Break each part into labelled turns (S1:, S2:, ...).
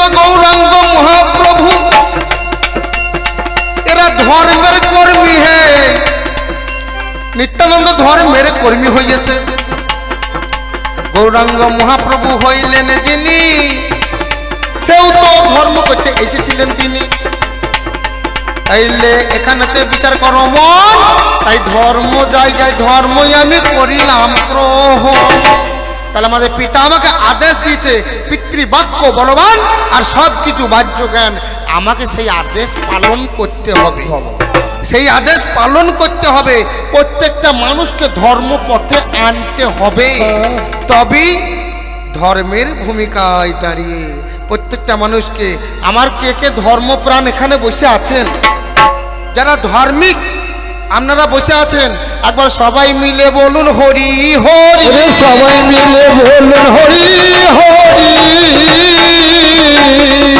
S1: নিত্যানন্দ গৌরাঙ্গ মহাপ্রভু। এরা ধর্মের কর্মী নিত্যানন্দ ধর্মের কর্মী হইয়াছে। গৌরাঙ্গ মহাপ্রভু হইলেন যিনি, সেও তো ধর্ম করতে এসেছিলেন তিনি। তাইলে এখানেতে বিচার করো মন। তাই ধর্ম জায়গায় ধর্মই আমি করিলাম গ্রহণ তাহলে আমাদের পিতা আমাকে আদেশ দিয়েছে, পিতৃবাক্য বলবান আর সব কিছু বাহ্য জ্ঞান আমাকে সেই আদেশ পালন করতে হবে। সেই আদেশ পালন করতে হবে। প্রত্যেকটা মানুষকে ধর্ম পথে আনতে হবে। তবেই ধর্মের ভূমিকায় দাঁড়িয়ে প্রত্যেকটা মানুষকে, আমার কে কে ধর্মপ্রাণ এখানে বসে আছেন? যারা ধার্মিক আপনারা বসে আছেন একবার সবাই মিলে বলুন হরি হরি।
S2: সবাই মিলে বলুন হরি হরি।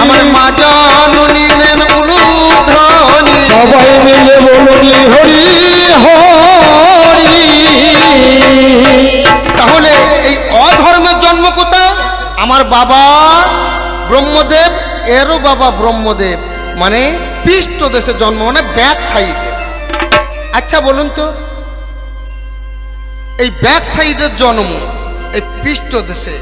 S1: আমার মা জানু নিলেন উলুধ্বনি।
S2: সবাই মিলে বলুন হরি হরি।
S1: তাহলে এই অধর্মের জন্ম কোথায়? আমার বাবা ব্রহ্মদেব এরও বাবা ব্রহ্মদেব। মানে পৃষ্ঠ দেশে জন্ম মানে ব্যাক সাইডে আচ্ছা বলুন তো, এই ব্যাক সাইডের জন্ম, এই পৃষ্ঠ দেশে,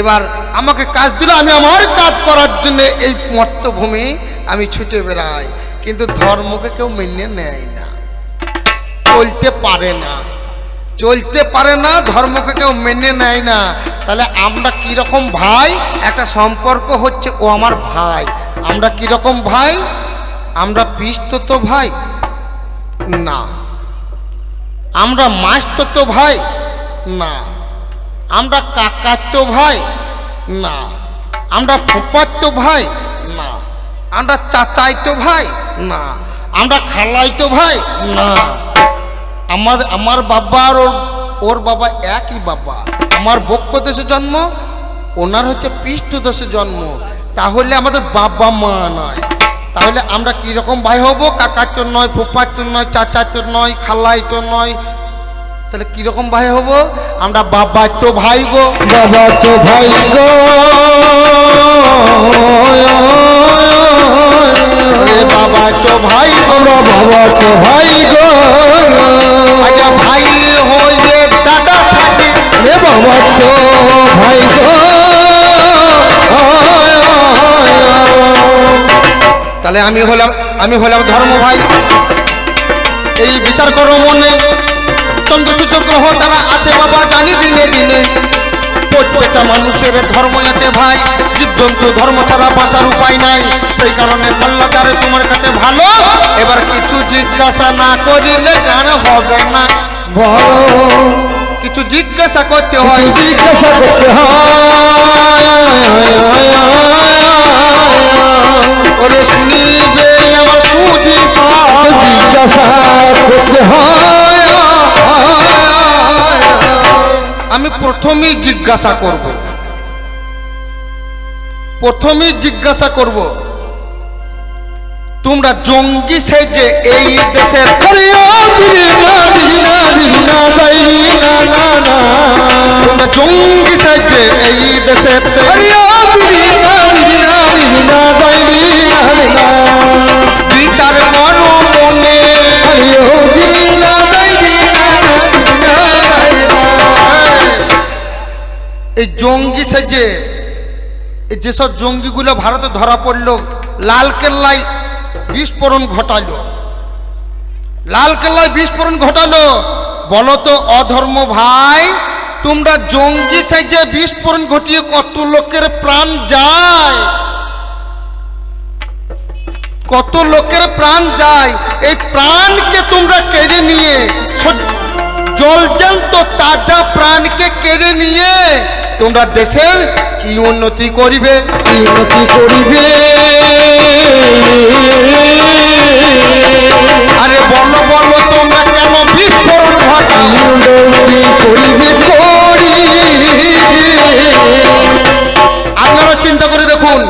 S1: এবার আমাকে কাজ দিল, আমি আমার কাজ করার জন্য এই মর্তভূমি আমি ছুটে বেড়াই, কিন্তু ধর্মকে কেউ মেনে নেয় না, চলতে পারে না, চলতে পারে না, ধর্মকে কেউ মেনে নেয় না, তাহলে আমরা কীরকম ভাই? একটা সম্পর্ক হচ্ছে, ও আমার ভাই, আমরা কীরকম ভাই? আমরা পিস্ত তো ভাই না। আমরা মাস্ত তো ভাই? না। আমরা কাকার তো ভাই? না। আমরা ফুপার তো ভাই? না। আমরা চাচাই তো ভাই? না। আমরা খালাই তো ভাই? না। আমার আমার বাবা আর ওর ওর বাবা একই বাবা। আমার বক্ষ দেশে জন্ম, ওনার হচ্ছে পৃষ্ঠ দেশে জন্ম। তাহলে আমাদের বাবা মা নয় তাহলে আমরা কীরকম ভাই হব? কাকার চোর নয় ফুপার তো নয় চাচার চোর নয় খালাই তো নয়। তাহলে কীরকম ভাই হব? আমরা বাবার তো ভাই গো।
S2: বাবা তো ভাই গো।
S1: বাবা তো ভাই গো।
S2: বাবা তো ভাই গো।
S1: আচ্ছা ভাই হয়ে দাদা সাথে
S2: বাবা তো ভাই
S1: তাহলে আমি হলাম আমি হলাম ধর্ম ভাই। এই বিচার করো মনে। চন্দ্রসূর্য গ্রহ তারা আছে বাবা জানি দিনে দিনে। প্রত্যেকটা মানুষের ধর্ম আছে ভাই। জীবজন্তু ধর্ম ছাড়া বাঁচার উপায় নাই। সেই কারণে পাল্লাদারে তোমার কাছে ভালো। এবার কিছু জিজ্ঞাসা না করিলে গান হবে না। কিছু জিজ্ঞাসা করতে হয়।
S2: জিজ্ঞাসা করতে
S1: ওরে শুনিবে আমার সুধি
S2: জিজ্ঞাসা করতে
S1: আমি প্রথমেই জিজ্ঞাসা করব। প্রথমেই জিজ্ঞাসা করব তোমরা জঙ্গি সেজে এই দেশের তোমরা জঙ্গি সেজে এই দেশের এই জঙ্গি সেজে যেসব জঙ্গিগুলো ভারতে ধরা পড়ল, লাল কেল্লায় বিস্ফোরণ ঘটালো। লাল কেল্লায় বিস্ফোরণ ঘটালো। বলো তো, অধর্ম ভাই, তোমরা জঙ্গি সেজে বিস্ফোরণ ঘটিয়ে কত লোকের প্রাণ যায়? কত লোকের প্রাণ যায় এই প্রাণকে তোমরা কেড়ে নিয়ে জলজান্ত তাজা প্রাণকে কেড়ে নিয়ে তোমরা দেশের কি উন্নতি করিবে?
S2: কি উন্নতি করিবে?
S1: আরে বলো বলো তোমরা কেন বিস্ফোরণ ঘটাও?
S2: উন্নতি করিবে।
S1: আপনারা চিন্তা করে দেখুন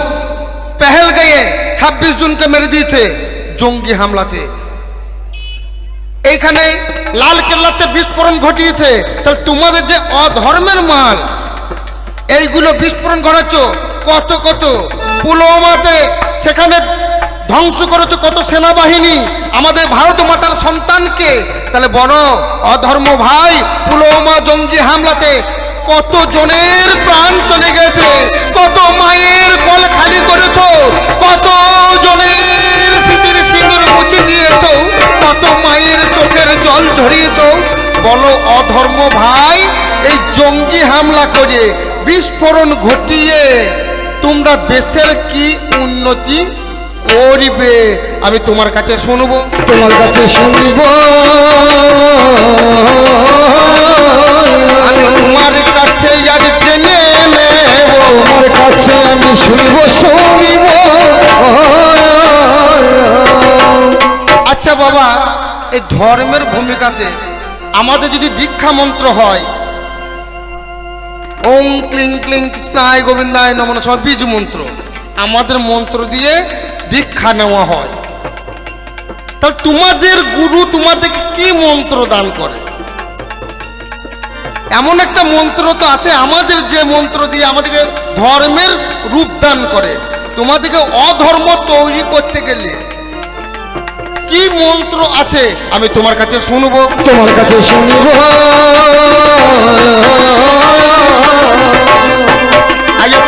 S1: পেহেলগাঁয়ে ছাব্বিশ জনকে মেরে দিয়েছে জঙ্গি হামলাতে। এইখানে লাল কেল্লাতে বিস্ফোরণ ঘটিয়েছে। তাহলে তোমাদের যে অধর্মের মাল, এইগুলো বিস্ফোরণ ঘটাচ্ছ কত কত? পুলওয়ামাতে সেখানে ধ্বংস করেছ কত সেনাবাহিনী? আমাদের ভারত মাতার সন্তানকে। তাহলে বড় অধর্ম ভাই, পুলওয়ামা জঙ্গি হামলাতে কত জনের প্রাণ চলে গেছে? কত মায়ের কল খালি করেছ? কত জনের স্মৃতির সিঁদুর মুছে দিয়েছ? কত মায়ের চোখের জল ঝরিয়েছ বলো অধর্ম ভাই, এই জঙ্গি হামলা করে বিস্ফোরণ ঘটিয়ে তোমরা দেশের কি উন্নতি করবে? আমি তোমার কাছে শুনব।
S2: তোমার কাছে শুনিব।
S1: তোমার কাছে জেনে নেব।
S2: তোমার কাছে আমি শুনিব
S1: আচ্ছা বাবা, এই ধর্মের ভূমিকাতে আমাদের যদি দীক্ষা মন্ত্র হয়, ওং ক্লিং ক্লিং কৃষ্ণায় গোবিন্দায় নমন সব বীজ মন্ত্র, আমাদের মন্ত্র দিয়ে দীক্ষা নেওয়া হয়। তাহলে তোমাদের গুরু তোমাদেরকে কি মন্ত্র দান করে? এমন একটা মন্ত্র তো আছে আমাদের যে মন্ত্র দিয়ে আমাদেরকে ধর্মের রূপ দান করে তোমাদেরকে অধর্ম তৈরি করতে গেলে কি মন্ত্র আছে? আমি তোমার কাছে শুনব।
S2: তোমার কাছে শুনিব।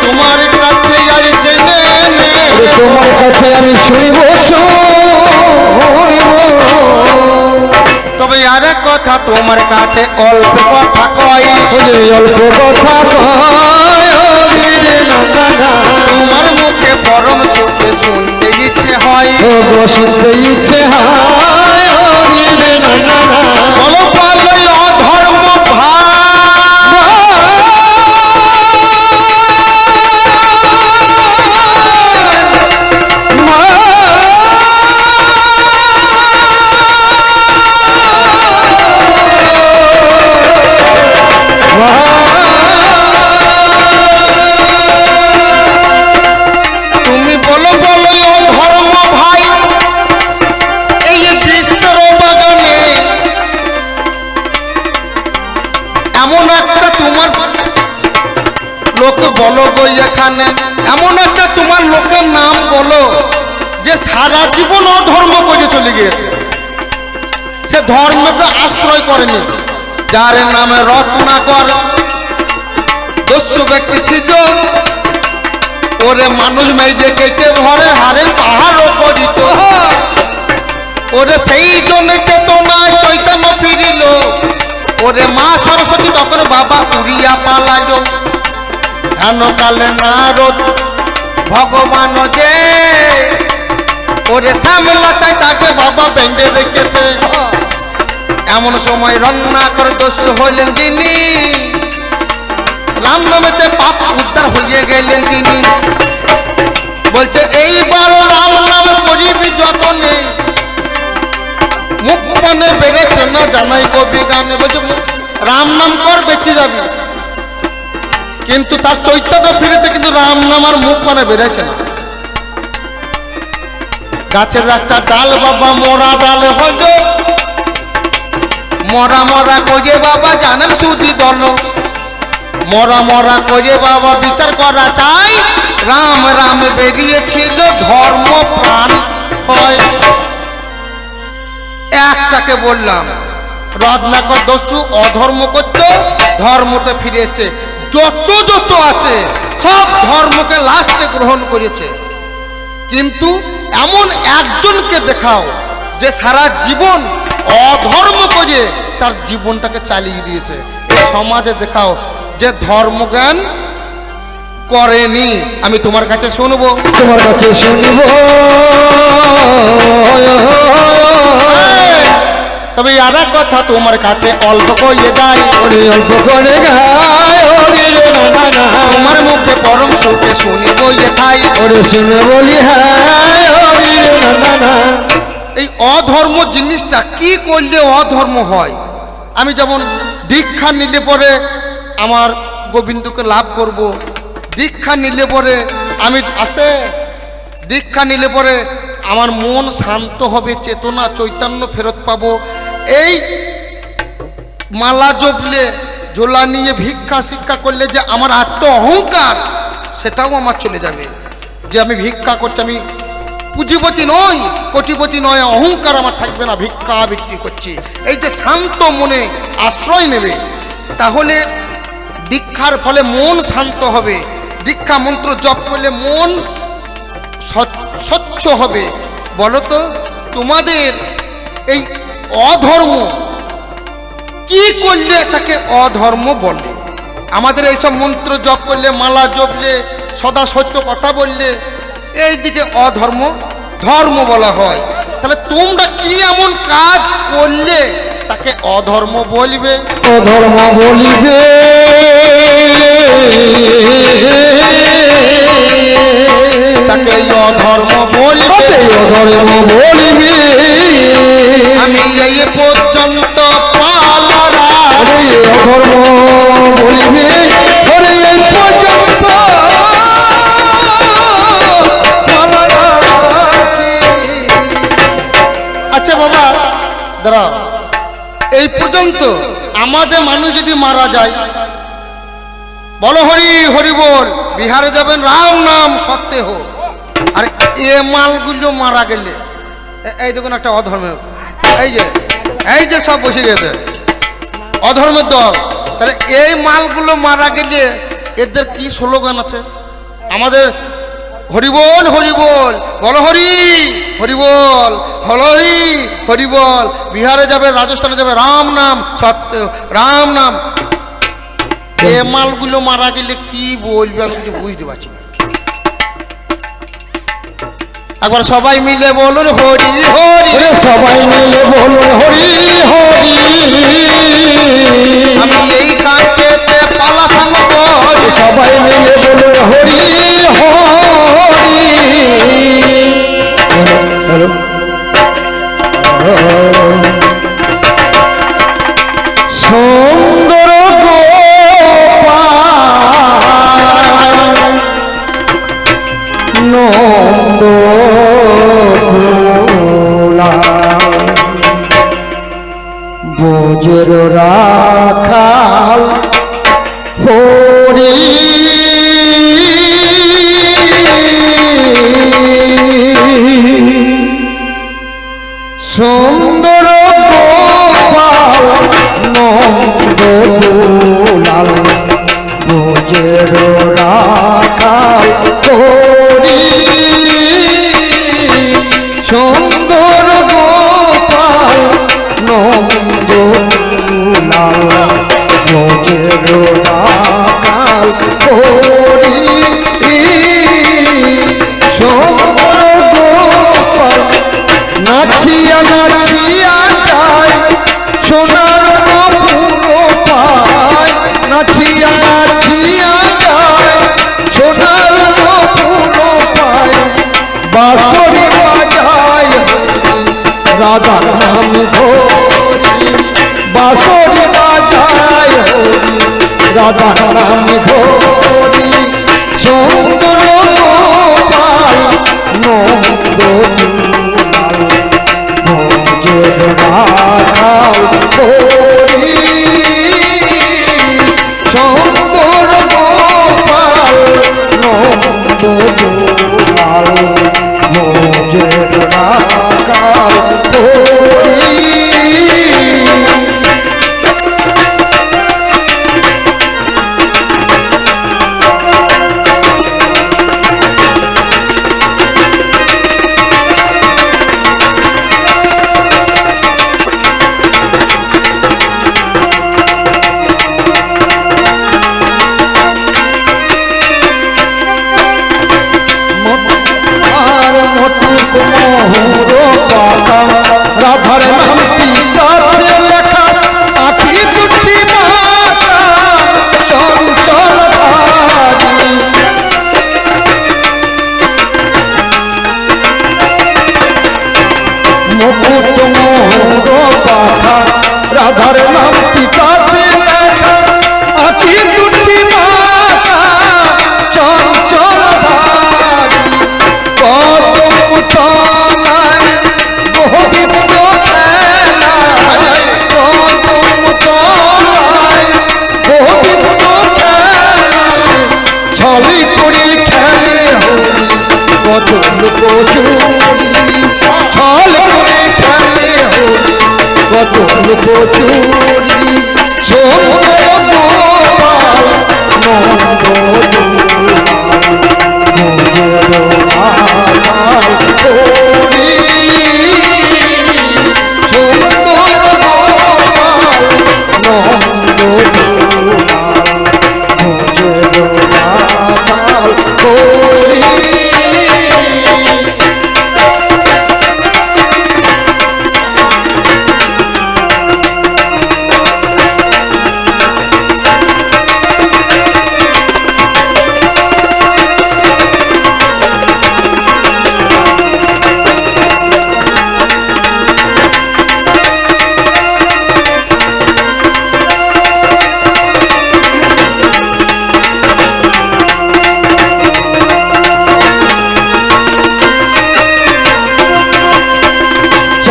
S1: তোমার কাছে আজ জেনে
S2: তোমার কাছে আমি শুনিব শুনিব।
S1: আর কথা তোমার কাছে অল্প কথা কয়।
S2: অল্প কথা
S1: তোমার মুখে পরম সুখে শুনতে ইচ্ছে হয়।
S2: শুনতে ইচ্ছে হয়।
S1: করেনি। যার নামে রত্নাকর। দস্যু ব্যক্তি ছিল। ওরে মানুষ ঘরে হারের পাহাড়ও করিত ওরে সেই জন্য চেতনা চৈতন্য ফিরিল। ওরে মা সরস্বতী তখন বাবা উড়িয়া কালে নারদ, ভগবান যে, ওরে সামলাতায় তাকে বাবা বেঁধে রেখেছে। এমন সময় রন্না করে দস্যু হইলেন তিনি। রাম পাপ উদ্ধার হয়ে গেলেন তিনি। বলছে এইবার রাম নাম করিবি যতনে, মুখ পানে বেড়েছে না জানাই কবি গানে বলছে, রাম নাম কর, বেঁচে যাবি। কিন্তু তার চৈতন্য ফিরেছে, কিন্তু রাম নাম আর মুখ পানে বেড়েছে না। গাছের একটা ডাল, বাবা, মরা ডাল হইল মরা মরা কইয়ে বাবা জানেন সুদি দল। মরা মরা করে বাবা বিচার করা চাই। রাম রাম বেরিয়েছিল ধর্ম প্রাণ হয়। একটাকে বললাম রত্নাকর দস্যু, অধর্ম করত, ধর্মতে ফিরে এসছে যত যত আছে, সব ধর্মকে লাস্টে গ্রহণ করেছে। কিন্তু এমন একজনকে দেখাও, যে সারা জীবন অধর্ম করে তার জীবনটাকে চালিয়ে দিয়েছে। সমাজে দেখাও যে ধর্মজ্ঞান করেনি। আমি তোমার কাছে শুনব।
S2: তোমার কাছে শুনিব।
S1: তবে আর কথা তোমার কাছে অল্প কইয়ে যায়
S2: ওরে অল্প করে
S1: তোমার মুখে পরম সুখে শুনিব থাই
S2: ওরে শুনে বলি হ্যাঁ
S1: এই অধর্ম জিনিসটা কি করলে অধর্ম হয়? আমি যেমন দীক্ষা নিলে পরে আমার গোবিন্দকে লাভ করব, দীক্ষা নিলে পরে আমি আস্তে, দীক্ষা নিলে পরে আমার মন শান্ত হবে, চেতনা, চৈতন্য ফেরত পাবো। এই মালা জপলে, ঝোলা নিয়ে ভিক্ষা শিক্ষা করলে যে আমার আত্ম অহংকার সেটাও আমার চলে যাবে। যে আমি ভিক্ষা করছি, আমি পুঁজিপতি নই কোটিপতি নয়, অহংকার আমার থাকবে না, ভিক্ষা বিক্রি করছি। এই যে শান্ত মনে আশ্রয় নেবে, তাহলে দীক্ষার ফলে মন শান্ত হবে। দীক্ষা মন্ত্র জপ করলে মন স্বচ্ছ- হবে। বলো তো তোমাদের এই অধর্ম, কি করলে তাকে অধর্ম বলে? আমাদের এইসব মন্ত্র জপ করলে, মালা জপলে, সদা সত্য কথা বললে এই দিকে অধর্ম ধর্ম বলা হয়। তাহলে তোমরা কি এমন কাজ করলে তাকে অধর্ম বলবে?
S2: অধর্ম বলিবে।
S1: তাকে অধর্ম বলবে।
S2: অধর্ম বলিবে।
S1: আমি এই পর্যন্ত পালারা
S2: অধর্ম বলিবে। পর্যন্ত
S1: এই পর্যন্ত আমাদের মানুষ যদি মারা যায়, বলো হরি হরি বল, বিহারে যাবেন, রাম নাম সত্যে হো আর এ মালগুলো মারা গেলে এই দেখুন একটা অধর্মের, এই যে এই যে সব বসে গেছে। অধর্মের দল, তাহলে এই মালগুলো মারা গেলে এদের কি স্লোগান আছে? আমাদের হরিবল হরিবল বল হরি হরিবল হরি হরিবল বিহারে যাবে, রাজস্থানে যাবে, রাম নাম, সত্য, রাম নাম। এ মালগুলো মারা গেলে কি বলবে আমি কিছু বুঝতে পারছি না। একবার সবাই মিলে বলুন, হরি হরি।
S2: সবাই মিলে বলুন সুন্দর গোপাল নন্দ রাধা নাম ধরি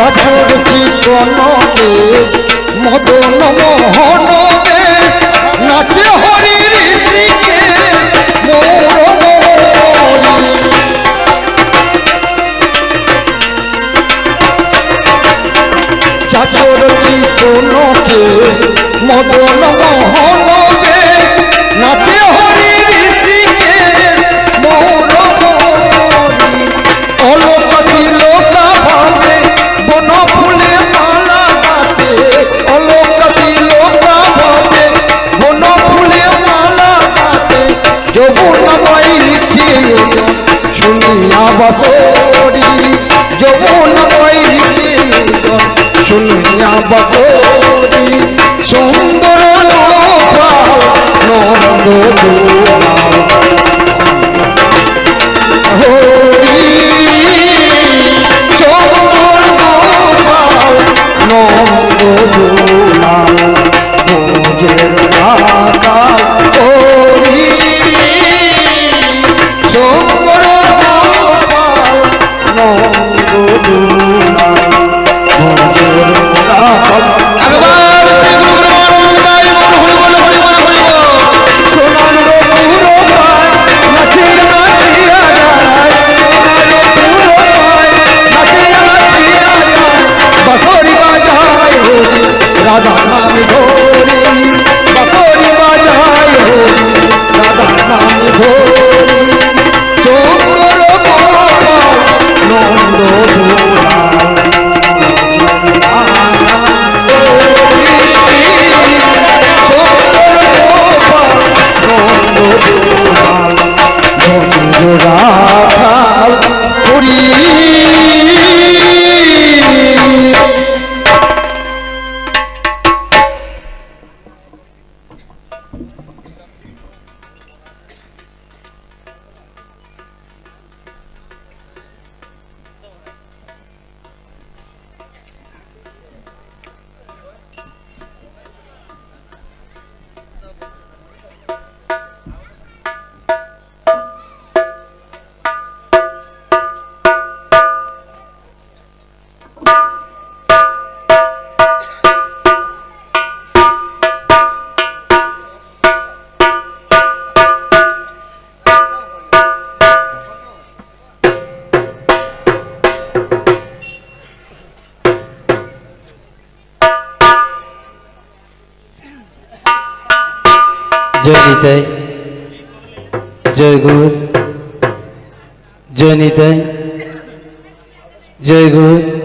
S3: সাগর কি কনকে? মদন মোহন নাচে হরি ঋষিকে চাচর কি কনকে? মদন মোহন নাচে না বসরি যমুন বইছি শুনিয়া বসরি সুন্দর
S2: নরঙ্গ जय नीताई जय गुरु जय नीताई
S3: जय
S2: गुरु